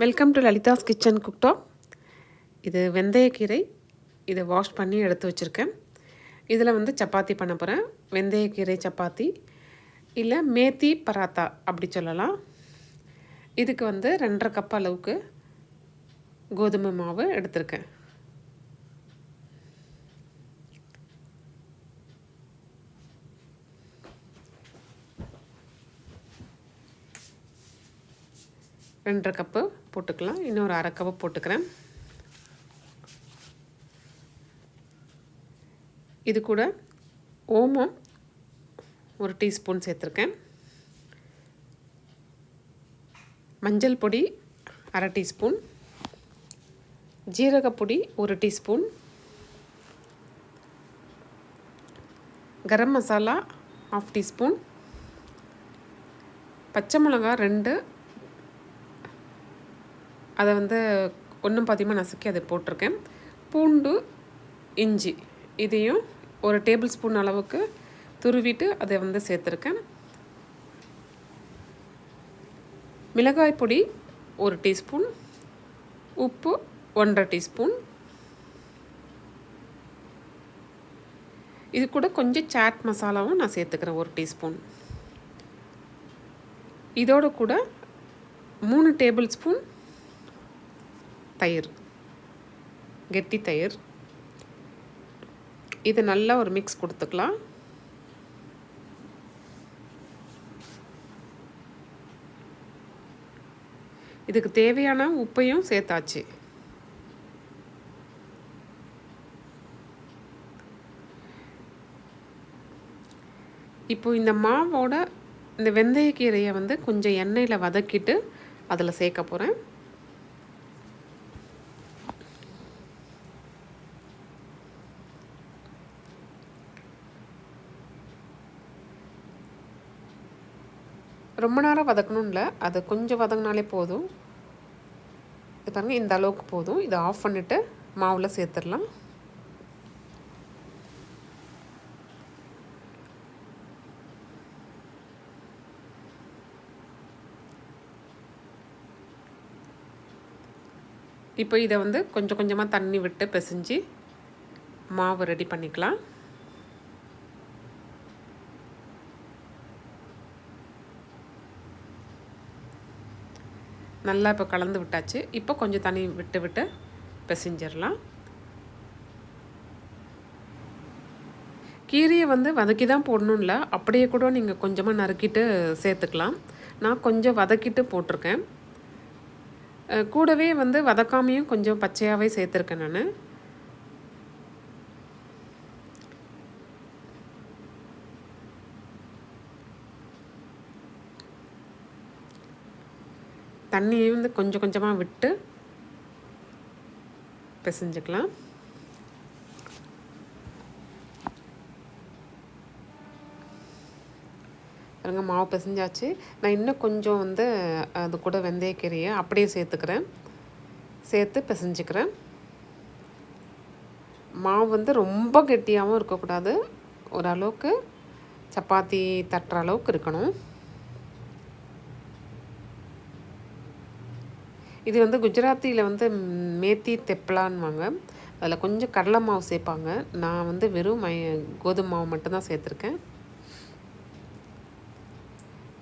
Welcome to Lalitha's kitchen cooktop இது வெந்தயக்கீரை. இதை வாஷ் பண்ணி எடுத்து வச்சுருக்கேன். இதில் வந்து சப்பாத்தி பண்ண போகிறேன் வெந்தயக்கீரை சப்பாத்தி இல்லை மேத்தி பராத்தா அப்படி சொல்லலாம். இதுக்கு வந்து ரெண்டரை கப் அளவுக்கு கோதுமை மாவு எடுத்திருக்கேன். ரெண்டரை கப்பு போட்டுக்கலாம். இன்னொரு அரை கப்பு போட்டுக்கிறேன். இது கூட ஓமம் ஒரு டீஸ்பூன் சேர்த்துருக்கேன். மஞ்சள் பொடி அரை டீஸ்பூன். ஜீரகப்பொடி ஒரு teaspoon. Garam masala half teaspoon. பச்சை மிளகா ரெண்டு அதை வந்து ஒன்றும் பாத்தியமாக நசுக்கி அதை போட்டிருக்கேன். பூண்டு இஞ்சி இதையும் ஒரு டேபிள் ஸ்பூன் அளவுக்கு துருவிட்டு அதை வந்து சேர்த்துருக்கேன். மிளகாய் பொடி ஒரு டீஸ்பூன் உப்பு ஒன்றரை டீஸ்பூன். இது கூட கொஞ்சம் சாட் மசாலாவும் நான் சேர்த்துக்கிறேன் ஒரு டீஸ்பூன். இதோடு கூட மூணு டேபிள் ஸ்பூன் தயிர். கெட்டி தயிர். இது நல்லா ஒரு மிக்ஸ் கொடுத்துக்கலாம். இதுக்கு தேவையான உப்பையும் சேர்த்தாச்சு. இப்போ இந்த மாவோட இந்த வெந்தயக்கீரையை வந்து கொஞ்சம் எண்ணெயில் வதக்கிட்டு அதில் சேர்க்க போகிறேன் ரொம்ப நேரம் வதக்கணும் இல்லை அது கொஞ்சம் வதங்கினாலே போதும். இது பாருங்கள் இந்த அளவுக்கு போதும். இதை ஆஃப் பண்ணிவிட்டு மாவில் சேர்த்துடலாம். இப்போ இதை வந்து கொஞ்சம் கொஞ்சமாக தண்ணி விட்டு பிசைஞ்சு மாவு ரெடி பண்ணிக்கலாம். நல்லா இப்போ கலந்து விட்டாச்சு. இப்போ கொஞ்சம் தண்ணி விட்டு விட்டு பிசைஞ்சிடலாம். கீரையை வந்து வதக்கி தான் போடணும்ல. அப்படியே கூட நீங்கள் கொஞ்சமாக நறுக்கிட்டு சேர்த்துக்கலாம். நான் கொஞ்சம் வதக்கிட்டு போட்டிருக்கேன். கூடவே வந்து வதக்காமையும் கொஞ்சம் பச்சையாகவே சேர்த்துருக்கேன் நான். தண்ணியை வந்து கொஞ்சம் கொஞ்சமாக விட்டு பிசைஞ்சுக்கலாம். பாருங்க மாவு பிசைஞ்சாச்சு. நான் இன்னும் கொஞ்சம் வந்து அது கூட வெந்தயக்கீரையை அப்படியே சேர்த்துக்கிறேன். சேர்த்து பிசைஞ்சுக்கிறேன். மாவு வந்து ரொம்ப கெட்டியாகவும் இருக்கக்கூடாது. ஓரளவுக்கு சப்பாத்தி தட்டுற அளவுக்கு இருக்கணும். இது வந்து குஜராத்தியில் வந்து மேத்தி தெப்பலான்வாங்க அதில் கொஞ்சம் கடலை மாவு சேர்ப்பாங்க நான் வந்து வெறும் மை கோதுமை மாவு மட்டும்தான் சேர்த்துருக்கேன்.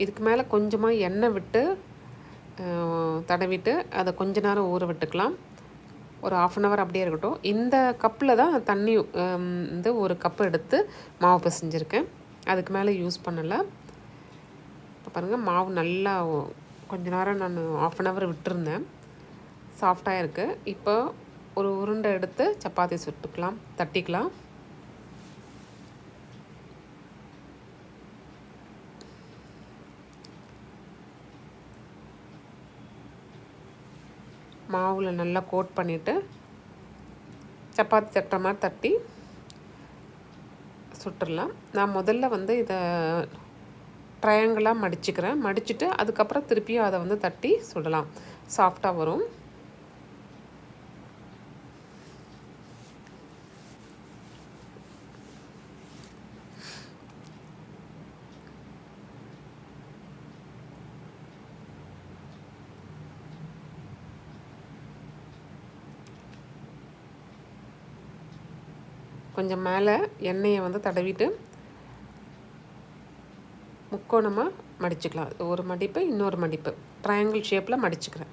இதுக்கு மேலே கொஞ்சமாக எண்ணெய் விட்டு தடவிட்டு அதை கொஞ்ச நேரம் ஊற விட்டுக்கலாம். ஒரு ஆஃப் அன் ஹவர் அப்படியே இருக்கட்டும். இந்த கப்பில் தான் தண்ணி வந்து ஒரு கப்பு எடுத்து மாவு பிசைஞ்சிருக்கேன். அதுக்கு மேலே யூஸ் பண்ணலை. இப்போ பாருங்கள் மாவு நல்லா கொஞ்ச நேரம் நான் ஆஃப் அன் ஹவர் விட்டுருந்தேன். சாஃப்டாக இருக்குது இப்போ ஒரு உருண்டை எடுத்து சப்பாத்தி சுட்டுக்கலாம். தட்டிக்கலாம். மாவில் நல்லா கோட் பண்ணிவிட்டு சப்பாத்தி தட்டுற மாதிரி தட்டி சுட்டுடலாம் நான் முதல்ல வந்து இதை ட்ரையாங்கிளாக மடிச்சுக்கிறேன். மடிச்சுட்டு அதுக்கப்புறம் திருப்பியும் அதை வந்து தட்டி சுடலாம். சாஃப்டாக வரும். கொஞ்சம் மேலே எண்ணெயை வந்து தடவிட்டு முக்கோணமாக மடிச்சுக்கலாம். ஒரு மடிப்பு இன்னொரு மடிப்பு. ட்ரையாங்கிள் ஷேப்பில் மடிச்சுக்கிறேன்.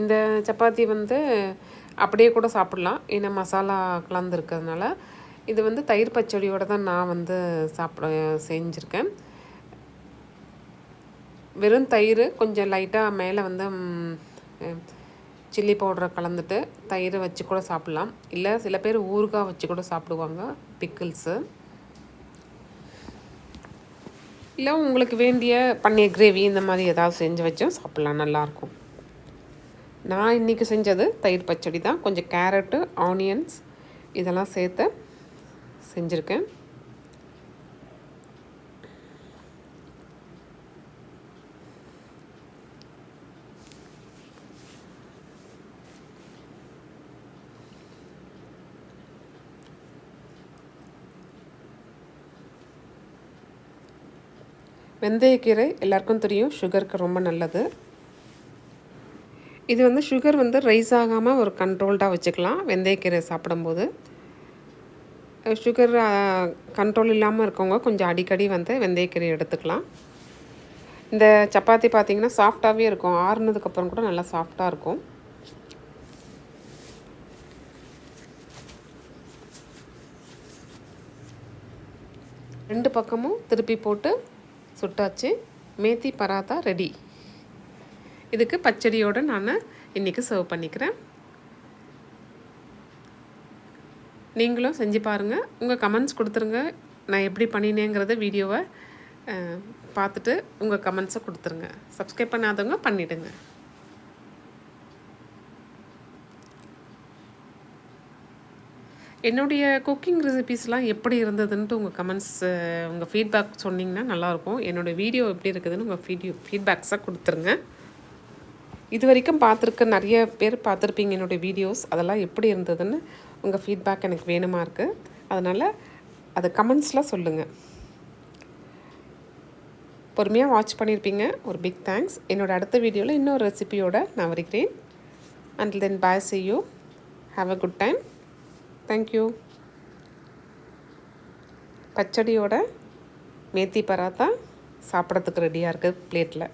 இந்த சப்பாத்தி வந்து அப்படியே கூட சாப்பிட்லாம். ஏன்னா மசாலா கலந்துருக்கிறதுனால இது வந்து தயிர் பச்சடியோடு தான் நான் வந்து சாப்பிட செஞ்சுருக்கேன். வெறும் தயிர் கொஞ்சம் லைட்டாக மேலே வந்து சில்லி பவுடரை கலந்துட்டு தயிர் வச்சு கூட சாப்பிட்லாம். இல்லை சில பேர் ஊறுகாய் வச்சு கூட சாப்பிடுவாங்க பிக்கிள்ஸு இல்லை உங்களுக்கு வேண்டிய பன்னீர் கிரேவி இந்த மாதிரி ஏதாவது செஞ்சு வச்சும் சாப்பிட்லாம் நல்லாயிருக்கும். நான் இன்றைக்கி செஞ்சது தயிர் பச்சடி தான். கொஞ்சம் கேரட்டு ஆனியன்ஸ் இதெல்லாம் சேர்த்து செஞ்சுருக்கேன். வெந்தயக்கீரை எல்லாருக்கும் தெரியும். சுகருக்கு ரொம்ப நல்லது. இது வந்து சுகர் வந்து ரைஸ் ஆகாமல் ஒரு கண்ட்ரோல்டாக வச்சுக்கலாம். வெந்தயக்கீரை சாப்பிடும்போது. சுகர் கண்ட்ரோல் இல்லாமல் இருக்கவங்க கொஞ்சம் அடிக்கடி வந்து வெந்தயக்கீரை எடுத்துக்கலாம். இந்த சப்பாத்தி பார்த்திங்கன்னா சாஃப்டாகவே இருக்கும். ஆறுனதுக்கப்புறம் கூட நல்லா சாஃப்டாக இருக்கும். ரெண்டு பக்கமும் திருப்பி போட்டு சுட்டாச்சு. மேத்தி பராத்தா ரெடி இதுக்கு பச்சடியோடு நான் இன்றைக்கி சர்வ் பண்ணிக்கிறேன். நீங்களும் செஞ்சு பாருங்கள் உங்கள் கமெண்ட்ஸ் கொடுத்துருங்க. நான் எப்படி பண்ணினேங்கிறத வீடியோவை பார்த்துட்டு உங்கள் கமெண்ட்ஸை கொடுத்துருங்க. சப்ஸ்கிரைப் பண்ணாதவங்க பண்ணிவிடுங்க என்னுடைய குக்கிங் ரெசிபீஸ்லாம் எப்படி இருந்ததுன்ட்டு உங்கள் கமெண்ட்ஸ் உங்கள் ஃபீட்பேக் சொன்னிங்கன்னா நல்லாயிருக்கும். என்னோடய வீடியோ எப்படி இருக்குதுன்னு உங்கள் ஃபீடியோ ஃபீட்பேக்ஸாக கொடுத்துருங்க. இது வரைக்கும் பார்த்துருக்க நிறைய பேர் பார்த்துருப்பீங்க என்னுடைய வீடியோஸ் அதெல்லாம் எப்படி இருந்ததுன்னு உங்கள் ஃபீட்பேக் எனக்கு வேணுமா இருக்குது அதனால் அது கமெண்ட்ஸ்லாம் சொல்லுங்கள் பொறுமையாக வாட்ச் பண்ணியிருப்பீங்க ஒரு பிக் தேங்க்ஸ் என்னோடய அடுத்த வீடியோவில் இன்னொரு ரெசிபியோடு நான் வருகிறேன். And then bye see you have a good time thank you பச்சடியோட methi paratha சாப்பிட்றதுக்கு ரெடியாக இருக்குது பிளேட்டில்